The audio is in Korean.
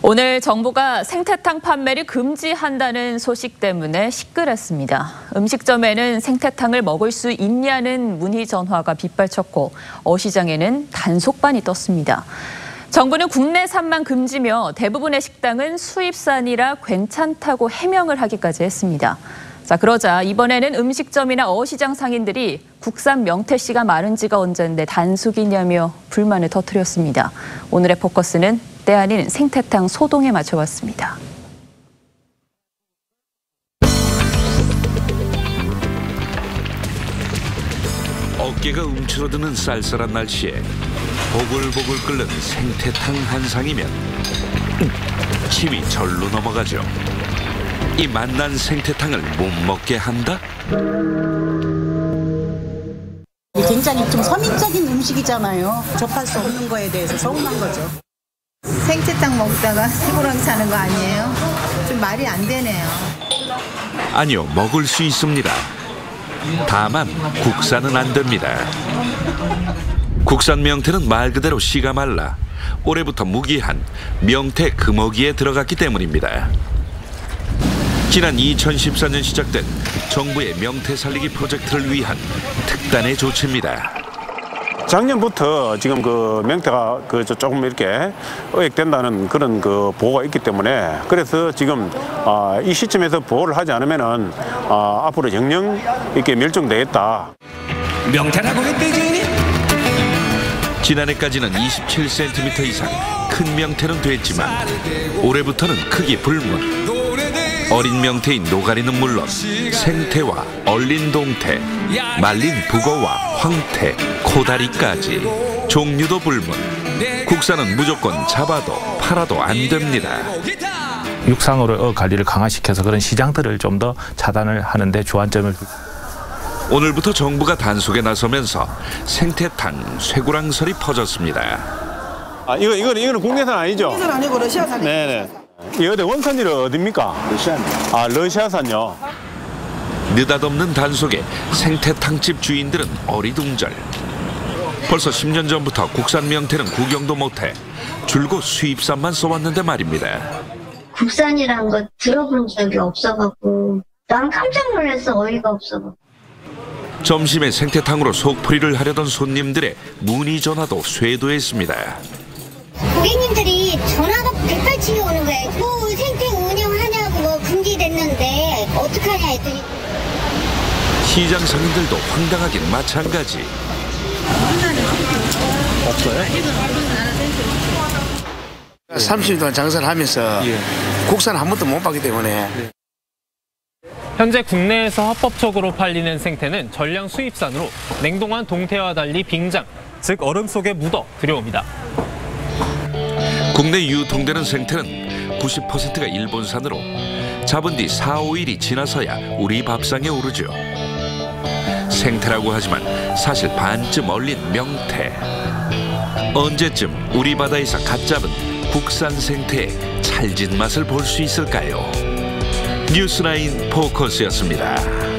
오늘 정부가 생태탕 판매를 금지한다는 소식 때문에 시끌했습니다. 음식점에는 생태탕을 먹을 수 있냐는 문의 전화가 빗발쳤고 어시장에는 단속반이 떴습니다. 정부는 국내산만 금지며 대부분의 식당은 수입산이라 괜찮다고 해명을 하기까지 했습니다. 자, 그러자 이번에는 음식점이나 어시장 상인들이 국산 명태씨가 마른 지가 언젠데 단속이냐며 불만을 터뜨렸습니다. 오늘의 포커스는 때 아닌 생태탕 소동에 맞춰봤습니다. 어깨가 움츠러드는 쌀쌀한 날씨에 보글보글 끓는 생태탕 한 상이면 침이 절로 넘어가죠. 이 맛난 생태탕을 못 먹게 한다? 굉장히 좀 서민적인 음식이잖아요. 접할 수 없는 거에 대해서 서운한 거죠. 생채탕 먹다가 피부랑 사는 거 아니에요? 좀 말이 안 되네요. 아니요, 먹을 수 있습니다. 다만 국산은 안 됩니다. 국산 명태는 말 그대로 씨가 말라 올해부터 무기한 명태 금어기에 들어갔기 때문입니다. 지난 2014년 시작된 정부의 명태 살리기 프로젝트를 위한 특단의 조치입니다. 작년부터 지금 그 명태가 그 조금 이렇게 어획된다는 그런 그 보고가 있기 때문에 그래서 지금 아, 이 시점에서 보호를 하지 않으면은 아, 앞으로 영영 이렇게 멸종되겠다. 명태라고 했대지 지난해까지는 27cm 이상 큰 명태는 됐지만 올해부터는 크기 불문. 어린 명태인 노가리는 물론 생태와 얼린 동태, 말린 북어와 황태, 코다리까지 종류도 불문. 국산은 무조건 잡아도 팔아도 안 됩니다. 육상으로 관리를 강화시켜서 그런 시장들을 좀 더 차단을 하는데 주안점을 오늘부터 정부가 단속에 나서면서 생태탕, 쇠고랑설이 퍼졌습니다. 아, 이거 이거는 이거는 국내산 아니죠? 이건 아니고 러시아산. 네네. 어디 원산지는 어딥니까? 러시아. 아 러시아산요. 느닷없는 단속에 생태탕집 주인들은 어리둥절. 벌써 10년 전부터 국산 명태는 구경도 못해 줄곧 수입산만 써왔는데 말입니다. 국산이란 거 들어본 적이 없어갖고 난 깜짝 놀랐어 어이가 없어갖고 점심에 생태탕으로 속풀이를 하려던 손님들의 문의 전화도 쇄도했습니다. 고객님들이 전화 가 백발치게 오는 거예요 뭐 생태 운영하냐고 뭐 금지됐는데 어떡하냐 했더니 시장 상인들도 황당하긴 마찬가지. 30년 동안 장사를 하면서 국산 한 번도 못 봤기 때문에 현재 국내에서 합법적으로 팔리는 생태는 전량 수입산으로 냉동한 동태와 달리 빙장, 즉 얼음 속에 묻어 들여옵니다. 국내 유통되는 생태는 90%가 일본산으로 잡은 뒤 4, 5일이 지나서야 우리 밥상에 오르죠. 생태라고 하지만 사실 반쯤 얼린 명태. 언제쯤 우리 바다에서 갓 잡은 국산 생태의 찰진 맛을 볼 수 있을까요? 뉴스라인 포커스였습니다.